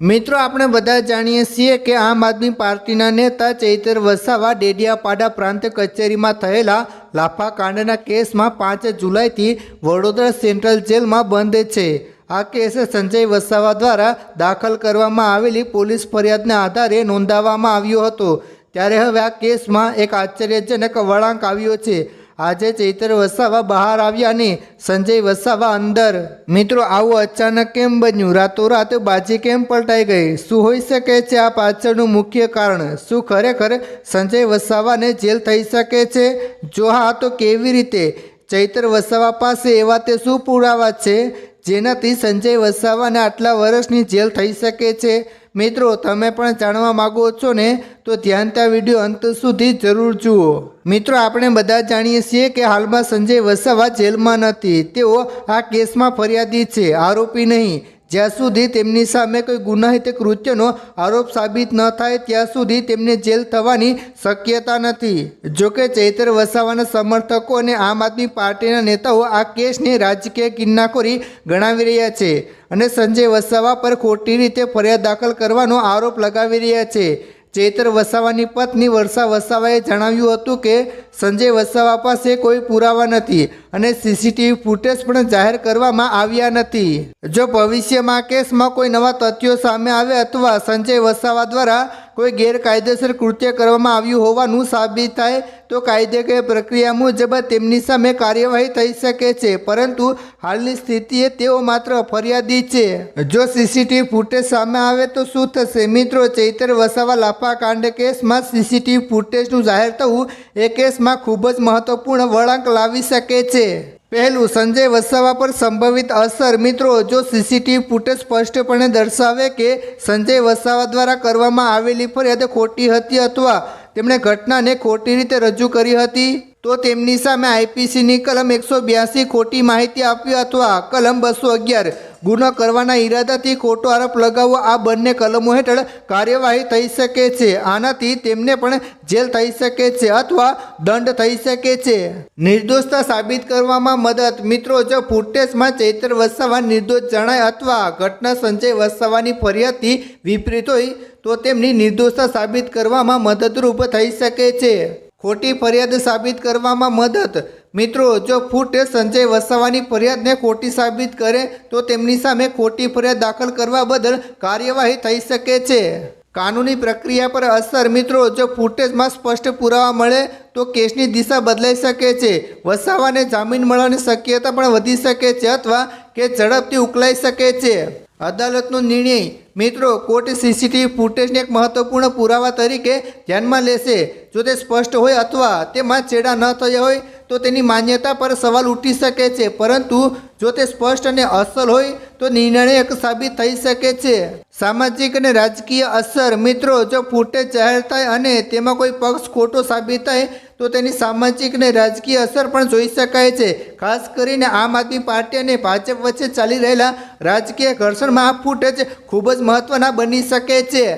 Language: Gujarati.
મિત્રો, આપણે બધા જાણીએ છીએ કે આમ આદમી પાર્ટીના નેતા ચૈતર વસાવા ડેડિયાપાડા પ્રાંત કચેરીમાં થયેલા લાફાકાંડના કેસમાં પાંચ જુલાઈથી વડોદરા સેન્ટ્રલ જેલમાં બંધ છે. આ કેસ સંજય વસાવા દ્વારા દાખલ કરવામાં આવેલી પોલીસ ફરિયાદના આધારે નોંધાવવામાં આવ્યો હતો. ત્યારે હવે આ કેસમાં એક આશ્ચર્યજનક વળાંક આવ્યો છે. આજે ચૈતર વસાવા બહાર આવ્યા અને સંજય વસાવા અંદર. મિત્રો, આવું અચાનક કેમ બન્યું? રાતોરાત બાજી કેમ પલટાઈ ગઈ? શું હોઈ શકે છે આ પાછળનું મુખ્ય કારણ? શું ખરેખર સંજય વસાવાને જેલ થઈ શકે છે? જો હા, તો કેવી રીતે? ચૈતર વસાવા પાસે એવા તે શું પુરાવા છે? જેનાથી સંજય વસાવાને આટલા વર્ષની જેલ થઈ શકે છે. મિત્રો, તમે પણ જાણવા માગો છો ને, તો ધ્યાનતા વીડિયો અંત સુધી જરૂર જુઓ. મિત્રો, આપણે બધા જાણીએ છીએ કે હાલમાં સંજય વસાવા જેલમાં નથી. તેઓ આ કેસમાં ફરિયાદી છે. આરોપી નહીં. જ્યાં સુધી તેમની સામે કોઈ ગુનાહિત કૃત્યનો આરોપ સાબિત ન થાય, ત્યાં સુધી તેમને જેલ થવાની શક્યતા નથી. જોકે ચૈતર વસાવાના સમર્થકો અને આમ આદમી પાર્ટીના નેતાઓ આ કેસને રાજકીય કિન્નાખોરી ગણાવી રહ્યા છે અને સંજય વસાવા પર ખોટી રીતે ફરિયાદ દાખલ કરવાનો આરોપ લગાવી રહ્યા છે. ચેતર વસાવાની પત્ની વર્ષા વસાવાએ જણાવ્યું હતું કે, સંજય વસાવા પાસે કોઈ પુરાવા નથી. અને સીસીટીવી ફૂટેજ પણ જાહેર કરવામાં આવ્યા નથી. જો ભવિષ્યમાં કેસમાં કોઈ નવા તથ્યો સામે આવે અથવા સંજય વસાવા દ્વારા કોઈ ગેરકાયદેસર કૃત્ય કરવામાં આવ્યું હોવાનું સાબિત થાય, તો કાયદેકીય પ્રક્રિયા મુજબ તેમની સામે કાર્યવાહી થઈ શકે છે. પરંતુ હાલની સ્થિતિએ તેઓ માત્ર ફરિયાદી છે. જો સીસીટીવી ફૂટેજ સામે આવે તો શું થશે? મિત્રો, ચૈતર વસાવા લાફા કાંડ કેસમાં સીસીટીવી ફૂટેજનું જાહેર થવું એ કેસમાં ખૂબ જ મહત્વપૂર્ણ વળાંક લાવી શકે છે. પહેલું, સંજય વસાવા પર સંભવિત અસર. મિત્રો, જો સીસીટીવી ફૂટેજ સ્પષ્ટપણે દર્શાવે કે સંજય વસાવા દ્વારા કરવામાં આવેલી ફરિયાદ ખોટી હતી અથવા તેમણે ઘટનાને ખોટી રીતે રજૂ કરી હતી, તો તેમની સામે આઈપીસીની કલમ એકસો બ્યાસી ખોટી માહિતી આપવી અથવા કલમ બસો અગિયાર ગુનો કરવાના ઈરાદાથી ખોટો આરોપ લગાવવો આ બંને કલમો હેઠળ કાર્યવાહી થઈ શકે છે. આનાથી તેમને પણ જેલ થઈ શકે છે અથવા દંડ થઈ શકે છે. નિર્દોષતા સાબિત કરવામાં મદદ. મિત્રો, જો ફૂટેજમાં ચૈતર વસાવા નિર્દોષ જણાય અથવા ઘટના સંજય વસાવાની ફરિયાદથી વિપરીત હોય, તો તેમની નિર્દોષતા સાબિત કરવામાં મદદરૂપ થઈ શકે છે. ખોટી ફરિયાદ સાબિત કરવામાં મદદ. મિત્રો, જો ફૂટેજ સંજય વસાવાની ફરિયાદને ખોટી સાબિત કરે, તો તેમની સામે ખોટી ફરિયાદ દાખલ કરવા બદલ કાર્યવાહી થઈ શકે છે. કાનૂની પ્રક્રિયા પર અસર, મિત્રો, જો ફૂટેજમાં સ્પષ્ટ પુરાવા મળે, તો કેસની દિશા બદલાઈ શકે છે. વસાવાને જામીન મળવાની શક્યતા પણ વધી શકે છે અથવા કે ઝડપથી ઉકલાઈ શકે છે. અદાલતનો નિર્ણય, મિત્રો, કોર્ટ સીસીટીવી ફૂટેજને એક મહત્વપૂર્ણ પુરાવા તરીકે ધ્યાનમાં લેશે. જો તે સ્પષ્ટ હોય અથવા તેમાં ચેડા ન થયા હોય તો તેની માન્યતા પર સવાલ ઉઠી શકે છે. પરંતુ જો તે સ્પષ્ટ અને અસલ હોય, તો નિર્ણાયક સાબિત થઈ શકે છે. સામાજિક અને રાજકીય અસર. મિત્રો, જો ફૂટેજ જાહેર થાય અને તેમાં કોઈ પક્ષ ખોટો સાબિત થાય, તો તેની સામાજિક અને રાજકીય અસર પણ જોઈ શકાય છે. ખાસ કરીને આમ આદમી પાર્ટી અને ભાજપ વચ્ચે ચાલી રહેલા રાજકીય ઘર્ષણમાં આ ફૂટેજ ખૂબ જ મહત્ત્વના બની શકે છે.